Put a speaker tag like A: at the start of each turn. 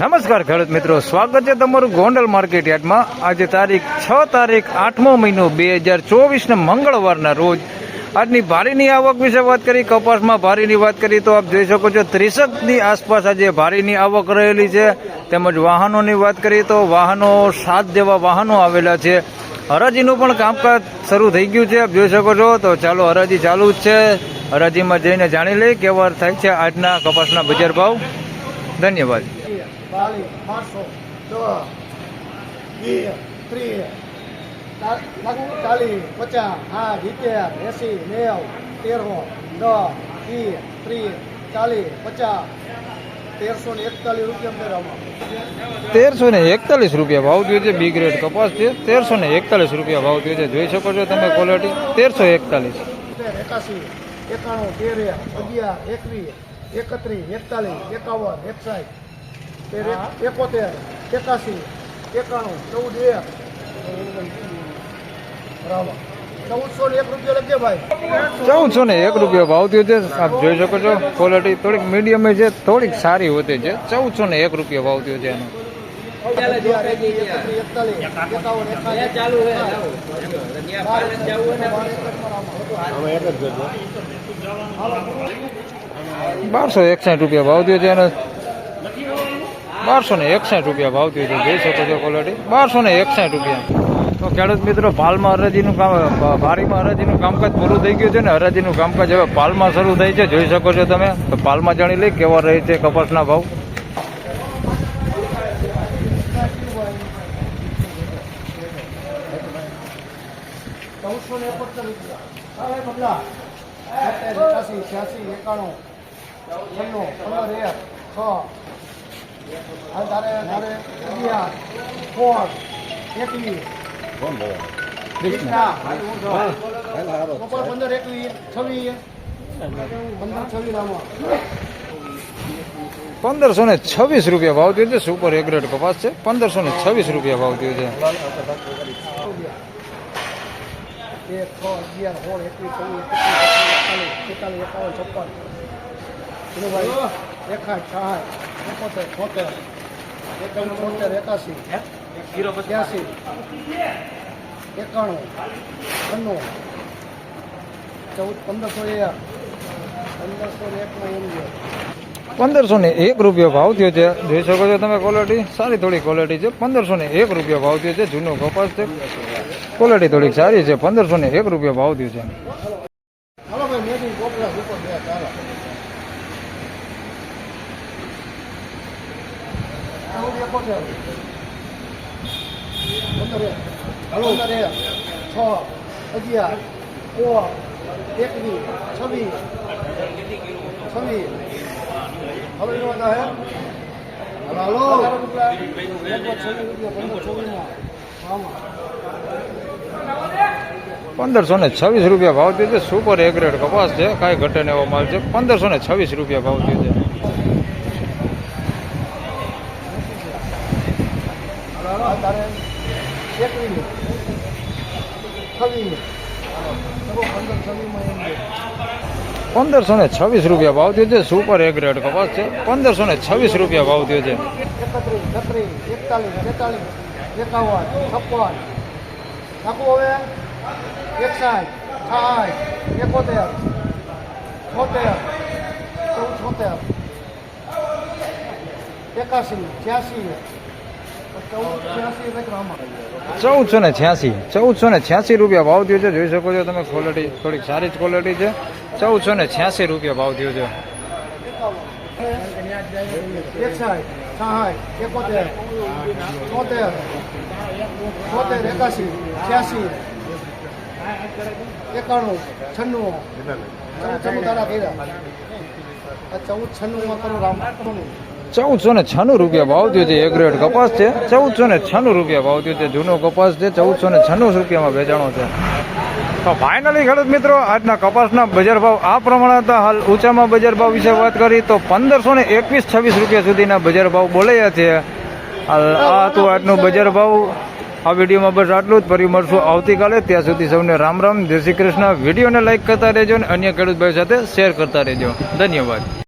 A: નમસ્કાર ખેડૂત મિત્રો, સ્વાગત છે તમારું ગોંડલ માર્કેટ યાર્ડમાં. આજે તારીખ છ તારીખ આઠમો મહિનો બે હજાર ચોવીસને મંગળવારના રોજ. આજની ભારીની આવક વિશે વાત કરી, કપાસમાં ભારીની વાત કરી તો આપ જોઈ શકો છો ત્રીસકની આસપાસ આજે ભારીની આવક રહેલી છે. તેમજ વાહનોની વાત કરીએ તો વાહનો સાત જેવા વાહનો આવેલા છે. હરાજીનું પણ કામકાજ શરૂ થઈ ગયું છે, આપ જોઈ શકો છો. તો ચાલો, હરાજી ચાલુ જ છે. હરાજીમાં જઈને જાણી લઈએ કેવા થાય છે આજના કપાસના બજાર ભાવ. ધન્યવાદ.
B: ચાલીસ પાંચસો દસ વીસ ત્રીસ ચાલીસ પચાસ સાઠ સિત્તેર એંસી નેવ તેરસો દસ વીસ ત્રીસ ચાલીસ પચાસ તેરસો ને એકતાલીસ રૂપિયા
A: તેરસો ને એકતાલીસ રૂપિયા ભાવ થયો છે બી ગ્રેડ કપાસ છે. તેરસો ને એકતાલીસ રૂપિયા ભાવ થયો છે જોઈ શકો છો તમે ક્વોલિટી તેરસો એકતાલીસ.
B: એકાસી એકાણું તેર અગિયાર એકવીસ એકત્રીસ એકતાલીસ એકાવન એકસાઠ. એકોતેર એકાસી એકાણું, ચૌદ એક. બરાબર ચૌદસો ને એક રૂપિયા લખજે
A: ભાવ થયો છે. આપ જોઈ શકો છો ક્વોલિટી થોડીક મીડિયમ છે, થોડીક સારી હોતી છે. ચૌદસો ને એક રૂપિયા ભાવ થયો છે એનો. બારસો એકસાઠ રૂપિયા ભાવ થયો છે એનો. બારસો ને એકસાઠ રૂપિયા ભાવ થયું હતું જોઈ શકો છો ક્વોલિટી બારસો ને એકસાઠ રૂપિયા. તો ખેડૂત મિત્રો પાલમાં હરાજીનું કામ ભારીમાં હરાજીનું કામકાજ પૂરું થઈ ગયું છે ને હરાજીનું કામકાજ હવે પાલમાં શરૂ થઈ છે. જોઈ શકો છો તમે. તો પાલમાં જાણી લઈ કેવા રહે છે કપાસના ભાવ.
B: છ. હવે તારે તારે અગિયાર સોળ એકવીસ. વીસના. બપોર પંદર એકવીસ છવ્વીસ. પંદર છવ્વીસ
A: પંદરસો ને છવ્વીસ રૂપિયા ભાવ થયો છે. સુપર એગ્રેડ કપાસ છે. પંદરસો ને છવ્વીસ રૂપિયા ભાવ થયો છે.
B: એકાવન છપ્પન. ભાઈ એકાઠ છાઠ એકોતેર છોતેર એકાવન છોતેર એકાસી ત્યાસી એકાણું છન્નું ચૌદ પંદરસો એક પંદરસો ને એકનો એમ
A: પંદરસો ને એક રૂપિયા ભાવ થયો છે. જોઈ શકો છો તમે ક્વોલિટી સારી થોડી ક્વોલિટી છે. પંદરસો ને એક રૂપિયા ભાવ થયો છે. જૂનો કપાસ છે. ક્વોલિટી થોડીક સારી છે. પંદરસો ને એક રૂપિયા ભાવ થયો છે
B: હાલો ભાઈ મેદી ગોપલા ઉપર બે ચાલો ચૌદ છો? પંદર એક. છ અગિયાર સોળ એકવીસ છવ્વીસ છવ્વીસ. હવે એનો હતા હે? હલો
A: પંદરસો ને છવ્વીસ રૂપિયા ભાવ થયો છે. સુપર એગ્રેડ કપાસ છે. કાંઈ ઘટે એવો માલ છે. પંદરસો ને છવ્વીસ રૂપિયા ભાવ થયો છે.
B: તારે એકવીસ છવ્વીસ પંદર છવ્વીસમાં એમ છે
A: પંદરસો ને છવ્વીસ રૂપિયા ભાવ થયો છે સુપર એગ્રેડ કપાસ છે. પંદરસો ને છવ્વીસ રૂપિયા ભાવ થયો છે.
B: એકત્રીસ છત્રીસ એકતાલીસ બેતાલીસ એકાવન છપ્પન. હવે. એકસાઠ સાઠ એકોતેર છોતેર ચૌદ છોતેર એકાસી છ્યાસી ચૌદ છ્યાસી કંઈક રામા
A: ચૌદસો ને છ્યાસી, ચૌદસો ને છ્યાસી રૂપિયા ભાવ થયો છે. જોઈ શકો છો તમે ક્વોલિટી થોડીક સારી જ ક્વોલિટી છે. ચૌદસો ને છ્યાસી રૂપિયા ભાવ થયો છે.
B: એકાણું છન્નું ચૌદ છન્નું તારા રામ.
A: ચૌદસો ને છન્નું રૂપિયા ભાવ થયો છે, એક ગ્રેડ કપાસ છે. ચૌદસો ને છન્નું રૂપિયા ભાવ થયો છે, જૂનો કપાસ છે, ચૌદસો ને છન્નું રૂપિયામાં વેચાણો છે. તો ફાઇનલી ખેડૂત મિત્રો, આજના કપાસના બજાર ભાવ આ પ્રમાણે હતા. હાલ ઊંચામાં બજાર ભાવ વિશે વાત કરી તો પંદરસો ને એકવીસ છવ્વીસ રૂપિયા સુધીના બજાર ભાવ બોલાયા છે. હાલ આ હતું આજનું બજાર ભાવ. આ વિડીયોમાં બસ આટલું જ. ફરી મળશું આવતીકાલે. ત્યાં સુધી સૌને રામ રામ. જય શ્રી કૃષ્ણ. વિડીયોને લાઇક કરતા રહેજો અને અન્ય ખેડૂત ભાઈ સાથે શેર કરતા રહેજો. ધન્યવાદ.